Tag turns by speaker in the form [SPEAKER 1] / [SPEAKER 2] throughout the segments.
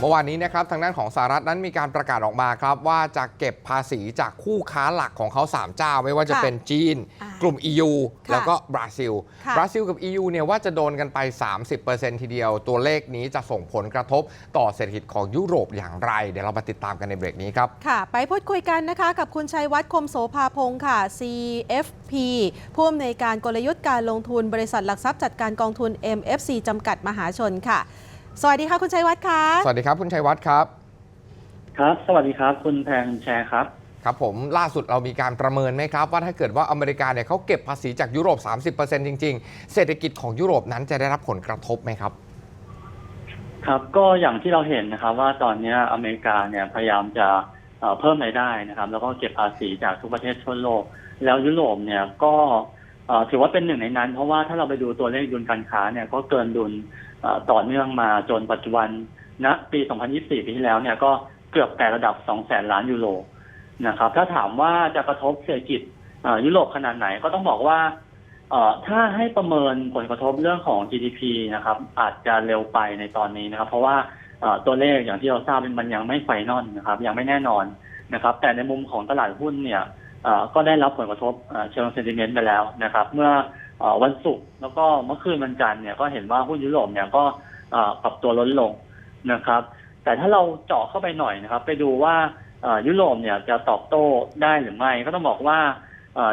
[SPEAKER 1] เมื่อวานนี้นะครับทางด้านของสหรัฐนั้นมีการประกาศออกมาครับ ว่าจะเก็บภาษีจากคู่ค้าหลักของเขา 3 เจ้า ไม่ว่าจะ
[SPEAKER 2] ค่ะ
[SPEAKER 1] เป็นจีน
[SPEAKER 2] อ่าก
[SPEAKER 1] ลุ่ม EU
[SPEAKER 2] ค่ะ
[SPEAKER 1] แล้วก็บราซิล
[SPEAKER 2] ค่ะ
[SPEAKER 1] บราซิลกับ EU เนี่ยว่าจะโดนกันไป 30%ทีเดียว ตัวเลขนี้จะส่งผลกระทบต่อเศรษฐกิจของยุโรปอย่างไร เดี๋ยวเรามาติดตามกันในเบรกนี้ครับ
[SPEAKER 2] ค่ะ ไปพูดคุยกันนะคะกับคุณชัยวัฒน์คมโสภาพงศ์ค่ะ CFP ผู้อำนวยการกลยุทธ์การลงทุนบริษัทหลักทรัพย์จัดการกองทุน MFC จำกัดมหาชนค่ะ สวัสดีค่ะคุณชัยวัฒน์ค่ะ
[SPEAKER 1] สวัสดีครับคุณชัยวัฒน์ครับ
[SPEAKER 3] ครับ สวัสดีครับ คุณแพงแชร์ครับ
[SPEAKER 1] ครับผมล่าสุดเรามีการประเมินไหมครับ ว่าถ้าเกิดว่าอเมริกาเนี่ยเขาเก็บภาษีจากยุโรป 30%จริง ๆ เศรษฐกิจของยุโรปนั้นจะได้รับผลกระทบไหมครับ
[SPEAKER 3] ครับก็อย่างที่เราเห็นนะครับ ว่าตอนนี้อเมริกาเนี่ยพยายามจะเอ่อเพิ่มรายได้นะครับ แล้วก็เก็บภาษีจากทุกประเทศทั่วโลก แล้วยุโรปเนี่ยก็เอ่อ ถือว่าเป็นหนึ่งในนั้น เพราะว่าถ้าเราไปดูตัวเลขดุลการค้าเนี่ยก็เกินดุลต่อเนื่องมาจนปัจจุบันณปี 2024 ปีที่แล้วเนี่ยก็เกือบแต่ระดับ2แสนล้านยูโรนะครับ ถ้าถามว่าจะกระทบเศรษฐกิจยุโรปขนาดไหนก็ต้องบอกว่าถ้าให้ประเมินผลกระทบเรื่องของ GDP นะครับ อาจจะเร็วไปในตอนนี้นะครับ เพราะว่าตัวเลขอย่างที่เราทราบมันยังไม่ไฟนอลนะครับ ยังไม่แน่นอนนะครับ แต่ในมุมของตลาดหุ้นเนี่ย ก็ได้รับผลกระทบเชิงเซนติเมนต์ไปแล้วนะครับ เมื่ออวันศุกร์แล้วก็เมื่อคืนวันจันทร์เนี่ยก็เห็นว่าหุ้นยุโรปเนี่ยก็ปรับตัวลดลงนะครับ แต่ถ้าเราเจาะเข้าไปหน่อยนะครับ ไปดูว่ายุโรปเนี่ยจะตอบโต้ได้หรือไม่ ก็ต้องบอกว่า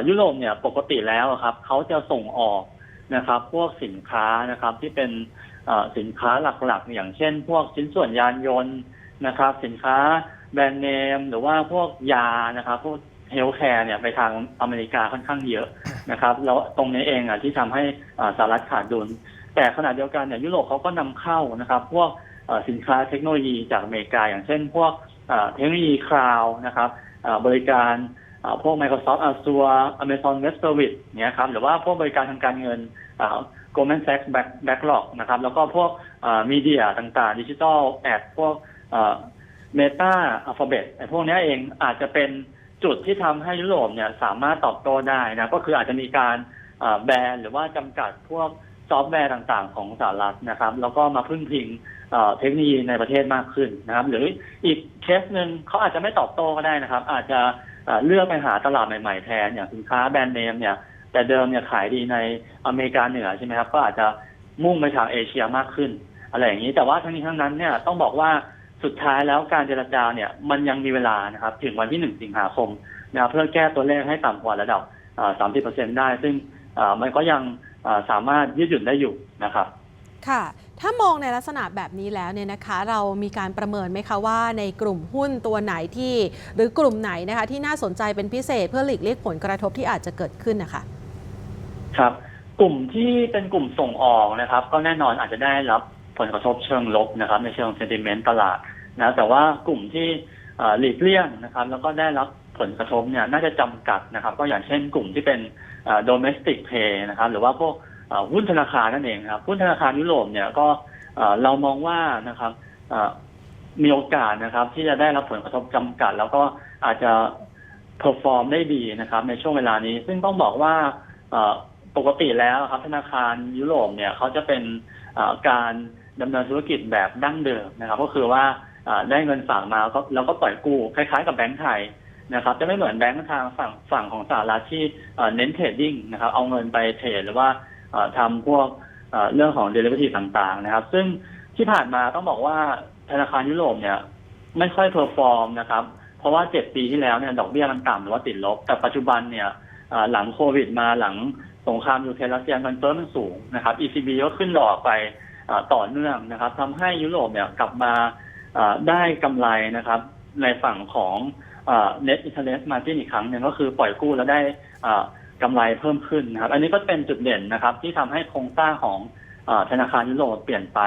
[SPEAKER 3] ยุโรปเนี่ยปกติแล้วครับเขาจะส่งออกนะครับ พวกสินค้านะครับที่เป็นสินค้าหลักๆ อย่างเช่น พวกชิ้นส่วนยานยนต์นะครับ สินค้าแบรนด์เนมหรือว่าพวกยานะครับ พวก เฮลท์แคร์เนี่ยไปทางอเมริกาค่อนข้างเยอะนะครับแล้วตรงนี้เองอะที่ทำให้อ่าสหรัฐขาดดุล แต่ขณะเดียวกันเนี่ยยุโรปเขาก็นำเข้านะครับ พวกเอ่อสินค้าเทคโนโลยีจากอเมริกา อย่างเช่น พวกเอ่อเทคโนโลยีคลาวนะครับเอ่อบริการอ่าพวก Microsoft Azure Amazon Web Service เนี่ยครับหรือว่าพวกบริการทางการเงินอ่า Goldman Sachs Back Backlog นะครับ แล้วก็พวกมีเดียต่างๆดิจิทัลแอดพวกเมตาอัลฟาเบตไอ้พวกเนี้ยเองอาจจะเป็น จุดที่ทำให้ยุโรปเนี่ยสามารถตอบโต้ได้นะก็คืออาจจะมีการแบนหรือว่าจำกัดพวกซอฟต์แวร์ต่างๆ ของสหรัฐนะครับ แล้วก็มาพึ่งพิงเทคโนโลยีในประเทศมากขึ้นนะครับ หรืออีกเคสหนึ่งเขาอาจจะไม่ตอบโต้ก็ได้นะครับ อาจจะเอ่อเลือกไปหาตลาดใหม่ๆแทนอย่างสินค้าแบรนด์เนมเนี่ยแต่เดิมเนี่ยขายดีในอเมริกาเหนือใช่ไหมครับ ก็อาจจะมุ่งไปทางเอเชียมากขึ้น อะไรอย่างนี้แต่ว่าทั้งนี้ทั้งนั้นเนี่ยต้องบอกว่า สุดท้ายแล้วการเจรจาเนี่ยมันยังมีเวลานะครับถึงวันที่หนึ่งสิงหาคมนะครับเพื่อแก้ตัวเลขให้ต่ำกว่าระดับสามสิบเปอร์เซ็นได้ ซึ่งเอ่อมันก็ยังเอ่อสามารถยืดหยุ่นได้อยู่นะครับ
[SPEAKER 2] ค่ะ ถ้ามองในลักษณะแบบนี้แล้วเนี่ยนะคะ เรามีการประเมินไหมคะว่าในกลุ่มหุ้นตัวไหนที่ หรือกลุ่มไหนนะคะที่น่าสนใจเป็นพิเศษเพื่อหลีกเลี่ยงผลกระทบที่อาจจะเกิดขึ้นนะคะ
[SPEAKER 3] ครับ กลุ่มที่เป็นกลุ่มส่งออกนะครับ ก็แน่นอนอาจจะได้รับผลกระทบเชิงลบนะครับ ในเชิงเซนติเมนต์ตลาด นะแต่ว่ากลุ่มที่หลีกเลี่ยงนะครับ แล้วก็ได้รับผลกระทบเนี่ยน่าจะจำกัดนะครับ ก็อย่างเช่นกลุ่มที่เป็นเอ่อ domestic pay นะครับ หรือว่าพวกหุ้นธนาคารนั่นเองครับหุ้นธนาคารยุโรปเนี่ยก็เรามองว่านะครับมีโอกาสนะครับ ที่จะได้รับผลกระทบจำกัด แล้วก็อาจจะเพอร์ฟอร์มได้ดีนะครับ ในช่วงเวลานี้ ซึ่งต้องบอกว่าปกติแล้วครับธนาคารยุโรปเนี่ยเขาจะเป็นการดำเนินธุรกิจแบบดั้งเดิมนะครับ ก็คือว่า ได้เงินฝากมาก็แล้วก็ปล่อยกู้คล้ายๆกับแบงก์ไทยนะครับจะไม่เหมือนแบงก์ทางฝั่งฝั่งของสหรัฐที่เน้นเทรดดิ้งนะครับเอาเงินไปเทรดหรือว่าเอ่อทำพวกเรื่องของเดลิเวอรี่ต่างๆนะครับ ซึ่งที่ผ่านมาต้องบอกว่าธนาคารยุโรปเนี่ยไม่ค่อยเพอร์ฟอร์มนะครับ เพราะว่าเจ็ดปีที่แล้วเนี่ยดอกเบี้ยมันต่ำหรือว่าติดลบ แต่ปัจจุบันเนี่ยหลังโควิดมาหลังสงครามยูเครนรัสเซียเงินเฟ้อมันสูงนะครับ ECB ก็ขึ้นดอกไปต่อเนื่องนะครับทำให้ยุโรปเนี่ยกลับมา ได้กำไรนะครับ ในฝั่งของอ่า net interest margin อีกครั้งหนึ่งก็คือปล่อยกู้แล้วได้อ่ากำไรเพิ่มขึ้นนะครับ อันนี้ก็เป็นจุดเด่นนะครับ ที่ทำให้โครงสร้างของอาธนาคารยุโรปเปลี่ยนไป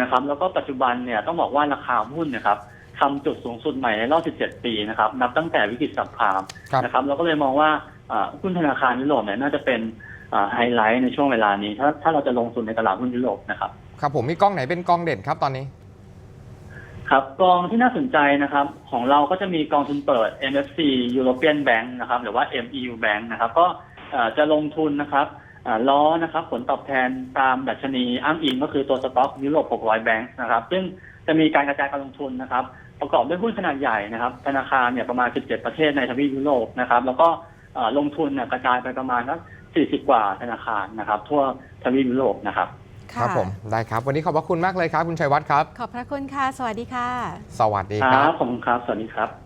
[SPEAKER 3] นะครับ แล้วก็ปัจจุบันเนี่ยต้องบอกว่าราคาหุ้นนะครับทำจุดสูงสุดใหม่ในรอบ 17 ปีนะครับ นับตั้งแต่วิกฤตสับพาม
[SPEAKER 1] ครับ
[SPEAKER 3] นะครับ เราก็เลยมองว่าอ่าหุ้นธนาคารยุโรปเนี่ยน่าจะเป็นอ่าไฮไลท์ในช่วงเวลานี้ ถ้าถ้าเราจะลงทุนในตลาดหุ้นยุโรปนะครับ
[SPEAKER 1] ครับผมมีกล้องไหนเป็นกล้องเด่นครับตอนนี้
[SPEAKER 3] ครับกองที่น่าสนใจนะครับ ของเราก็จะมีกองทุนเปิด MFC European Bank นะครับ หรือว่า MEU Bank นะครับ ก็จะลงทุนนะครับล้อนะครับ ผลตอบแทนตามดัชนีอ้างอิงก็คือตัวสต็อกยุโรป 600 แบงค์นะครับ ซึ่งจะมีการกระจายการลงทุนนะครับ ประกอบด้วยหุ้นขนาดใหญ่นะครับ ธนาคารเนี่ยประมาณ 17 ประเทศในทวีปยุโรปนะครับ แล้วก็ลงทุนเนี่ยกระจายไปประมาณสัก40 กว่าธนาคารนะครับ ทั่วทวีปยุโรปนะครับ
[SPEAKER 1] ครับผมได้ครับ วันนี้ขอบพระคุณมากเลยครับ คุณชัยวัฒน์ครับ
[SPEAKER 2] ขอบพระคุณค่ะ สวัสดีค่ะ
[SPEAKER 1] สวัสดี
[SPEAKER 3] ค
[SPEAKER 1] ค
[SPEAKER 3] รั
[SPEAKER 1] รั
[SPEAKER 3] บบขอบคุณครับ สวัสดีครับ